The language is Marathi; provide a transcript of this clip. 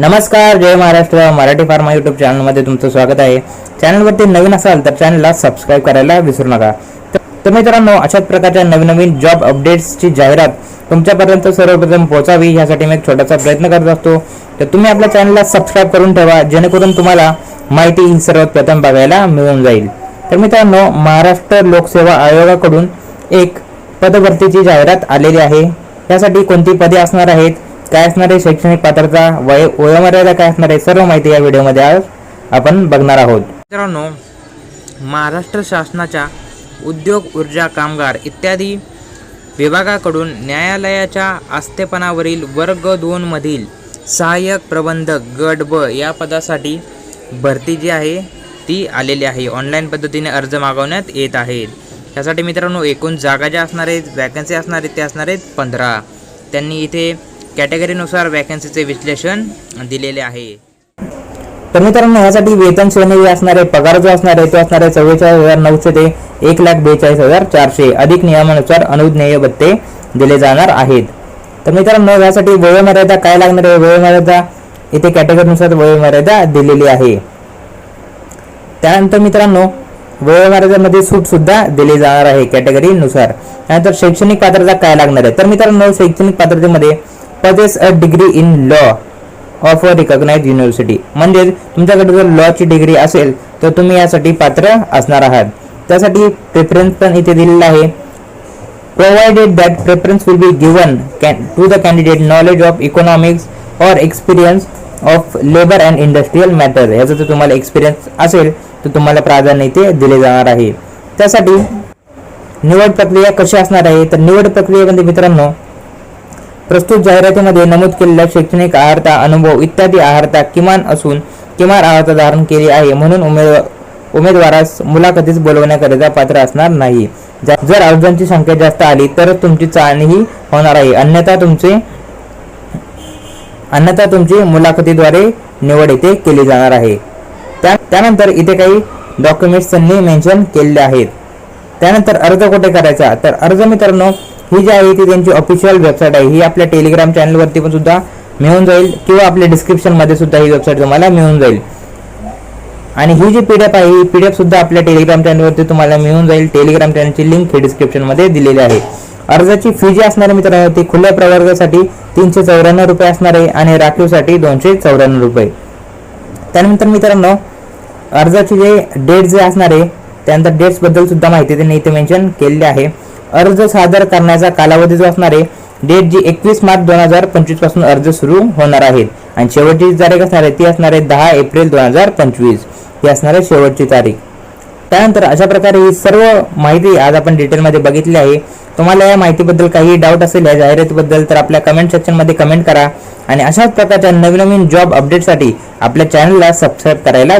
नमस्कार जय महाराष्ट्र मराठी फार्मा यूट्यूब चॅनलमध्ये तुमचं स्वागत आहे. चॅनलवरती नवीन असाल तर चॅनलला सबस्क्राईब करायला विसरू नका. तर- मित्रांनो अशाच प्रकारच्या नवीन नवीन जॉब अपडेट्सची जाहिरात तुमच्यापर्यंत सर्वप्रथम पोहोचावी यासाठी मी एक छोटासा प्रयत्न करत असतो. तर तुम्ही आपल्या चॅनलला सबस्क्राईब करून ठेवा जेणेकरून तुम्हाला माहिती ही सर्वात प्रथम बघायला मिळून जाईल. तर मित्रांनो महाराष्ट्र लोकसेवा आयोगाकडून एक पदभरतीची जाहिरात आलेली आहे. त्यासाठी कोणती पदे असणार आहेत? काय असणार आहे? शैक्षणिक पात्रता वय वयोमर्यादा काय असणार आहे? सर्व माहिती या व्हिडिओमध्ये आज आपण बघणार आहोत. मित्रांनो महाराष्ट्र शासनाच्या उद्योग ऊर्जा कामगार इत्यादी विभागाकडून न्यायालयाच्या आस्थेपणावरील वर्ग दोनमधील सहाय्यक प्रबंधक गट ब या पदासाठी भरती जी आहे ती आलेली आहे. ऑनलाईन पद्धतीने अर्ज मागवण्यात येत आहेत. त्यासाठी मित्रांनो एकूण जागा ज्या असणार आहेत वॅकन्सी असणार आहेत ते असणार आहेत पंधरा. त्यांनी इथे कॅटेगरीनुसार वॅकन्सीचे विश्लेषण दिलेले आहे. तर मित्रांनो यासाठी वेतन श्रेणी जी पगार जो असणार आहे तो असणार आहे चव्वेचाळीस हजार नऊशे ते एक लाख बेचाळीस हजार चारशे. अधिक नियमानुसार अनुज्ञेय भत्ते दिले जाणार आहेत. तर मित्रांनो यासाठी वयोमर्यादा काय लागणार आहे? वयोमर्यादा इथे कॅटेगरीनुसार वयोमर्यादा दिलेली आहे. त्यानंतर मित्रांनो वयोमर्यादेमध्ये सूट सुद्धा दिली जाणार आहे कॅटेगरीनुसार. त्यानंतर शैक्षणिक पात्रता काय लागणार आहे? तर मित्रांनो शैक्षणिक पात्रतेमध्ये possesses a degree in law of a recognise university म्हणजेच तुमच्याकडे जर लॉची डिग्री असेल तर तुम्ही यासाठी पात्र असणार आहात. त्यासाठी प्रेफरन्स पण इथे दिलेला आहे. Provided that preference will be given to the candidate knowledge of economics economics experience of labour and industrial matter matter याचा जर तुम्हाला एक्सपिरियन्स असेल तर तुम्हाला प्राधान्य इथे दिले जाणार आहे. त्यासाठी निवड प्रक्रिया कशी असणार आहे? तर निवड प्रक्रियेमध्ये मित्रांनो प्रस्तुत जाहिरातीमध्ये नमूद केलेल्या शैक्षणिक आहारता अनुभव इत्यादी आहारता किमान असून किमान आहारता धारण केली आहे म्हणून उमेदवार उमेदवारास मुलाखतीस बोलवण्याकरिता पात्र असणार नाही. जर अर्जांची संख्या जास्त आली तर तुमची चाळणीही होणार आहे. अन्यथा तुमचे अन्यथा तुमची मुलाखतीद्वारे निवड येथे केली जाणार आहे. त्या त्यानंतर इथे काही डॉक्युमेंट्स त्यांनी मेन्शन केलेले आहेत. त्यानंतर अर्ज कुठे करायचा? तर अर्ज मित्रांनो ही जी आहे ती त्यांची ऑफिशियल वेबसाईट आहे. ही आपल्या टेलिग्राम चॅनलवरती पण सुद्धा मिळून जाईल किंवा आपल्या डिस्क्रिप्शनमध्ये सुद्धा ही वेबसाईट तुम्हाला मिळून जाईल. आणि ही जी पी डी एफ आहे ही पी डी एफ सुद्धा आपल्या टेलिग्राम चॅनलवरती तुम्हाला मिळून जाईल. टेलिग्राम चॅनलची लिंक ही डिस्क्रिप्शनमध्ये दिलेली आहे. अर्जाची फी जी असणार आहे मित्रांनो ती खुल्या प्रवर्गासाठी तीनशे चौऱ्याण्णव रुपये असणार आहे आणि राखीवसाठी दोनशे चौऱ्याण्णव रुपये. त्यानंतर मित्रांनो अर्जाची जे डेट जे असणार आहे त्यानंतर डेट्सबद्दल सुद्धा माहिती त्यांनी इथे मेन्शन केलेली आहे. अर्ज सादर करण्याचा कालावधी जो असणार आहे डेट जी एकवीस मार्च दोन हजार पंचवीसपासून अर्ज सुरू होणार आहेत. आणि शेवटची तारीख असणार आहे ती असणार आहे दहा एप्रिल दोन हजार पंचवीस. ही असणार आहे शेवटची तारीख. त्यानंतर अशा प्रकारे ही सर्व माहिती आज आपण डिटेलमध्ये बघितली आहे. तुम्हाला या माहितीबद्दल काही डाऊट असेल या जाहिरातीबद्दल तर आपल्या कमेंट सेक्शनमध्ये कमेंट करा. आणि अशाच प्रकारच्या नवीन नवीन जॉब अपडेटसाठी आपल्या चॅनलला सबस्क्राईब करायला